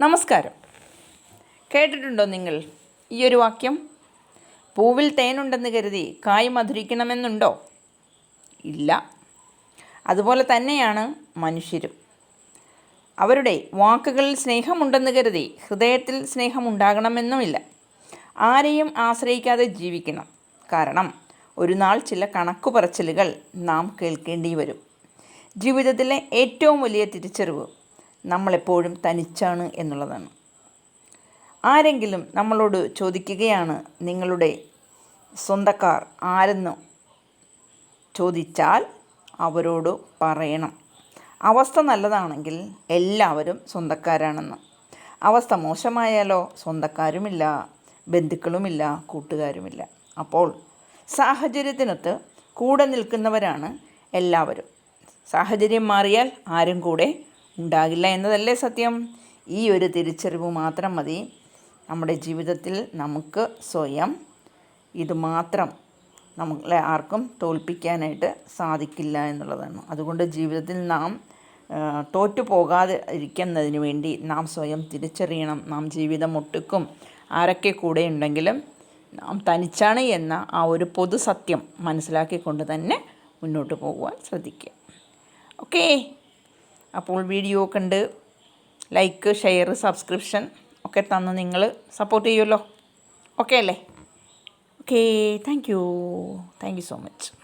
നമസ്കാരം. കേട്ടിട്ടുണ്ടോ നിങ്ങൾ ഈ ഒരു വാക്യം? പൂവിൽ തേനുണ്ടെന്ന് കരുതി കായ് മധുരിക്കണമെന്നുണ്ടോ? ഇല്ല. അതുപോലെ തന്നെയാണ് മനുഷ്യരും. അവരുടെ വാക്കുകളിൽ സ്നേഹമുണ്ടെന്ന് കരുതി ഹൃദയത്തിൽ സ്നേഹമുണ്ടാകണമെന്നുമില്ല. ആരെയും ആശ്രയിക്കാതെ ജീവിക്കണം. കാരണം ഒരു നാൾ ചില കണക്കു പറച്ചിലുകൾ നാം കേൾക്കേണ്ടി വരും. ജീവിതത്തിലെ ഏറ്റവും വലിയ തിരിച്ചറിവ് നമ്മളെപ്പോഴും തനിച്ചാണ് എന്നുള്ളതാണ്. ആരെങ്കിലും നമ്മളോട് ചോദിക്കുകയാണ് നിങ്ങളുടെ സ്വന്തക്കാർ ആരെന്ന്? ചോദിച്ചാൽ അവരോട് പറയണം. അവസ്ഥ നല്ലതാണെങ്കിൽ എല്ലാവരും സ്വന്തക്കാരാണെന്ന്. അവസ്ഥ മോശമായാലോ സ്വന്തക്കാരുമില്ല ബന്ധുക്കളുമില്ല കൂട്ടുകാരുമില്ല. അപ്പോൾ സാഹചര്യത്തിനൊത്ത് കൂടെ നിൽക്കുന്നവരാണ് എല്ലാവരും. സാഹചര്യം മാറിയാൽ ആരും കൂടെ ഉണ്ടാകില്ല എന്നതല്ലേ സത്യം? ഈ ഒരു തിരിച്ചറിവ് മാത്രം മതി. നമ്മുടെ ജീവിതത്തിൽ നമുക്ക് സ്വയം ഇത് മാത്രം നമ്മളെ ആർക്കും തോൽപ്പിക്കാനായിട്ട് സാധിക്കില്ല എന്നുള്ളതാണ്. അതുകൊണ്ട് ജീവിതത്തിൽ നാം തോറ്റു പോകാതെ ഇരിക്കുന്നതിന് വേണ്ടി നാം സ്വയം തിരിച്ചറിയണം. നാം ജീവിതം ഒട്ടുക്കും. ആരൊക്കെ കൂടെ ഉണ്ടെങ്കിലും നാം തനിച്ചാണ് എന്ന ആ ഒരു പൊതു സത്യം മനസ്സിലാക്കിക്കൊണ്ട് തന്നെ മുന്നോട്ട് പോകുവാൻ ശ്രദ്ധിക്കുക. ഓക്കേ. അപ്പോൾ വീഡിയോ കണ്ട് ലൈക്ക് ഷെയർ സബ്സ്ക്രിപ്ഷൻ ഒക്കെ തന്ന് നിങ്ങൾ സപ്പോർട്ട് ചെയ്യുമല്ലോ. ഓക്കെ അല്ലേ? Okay thank you thank you so much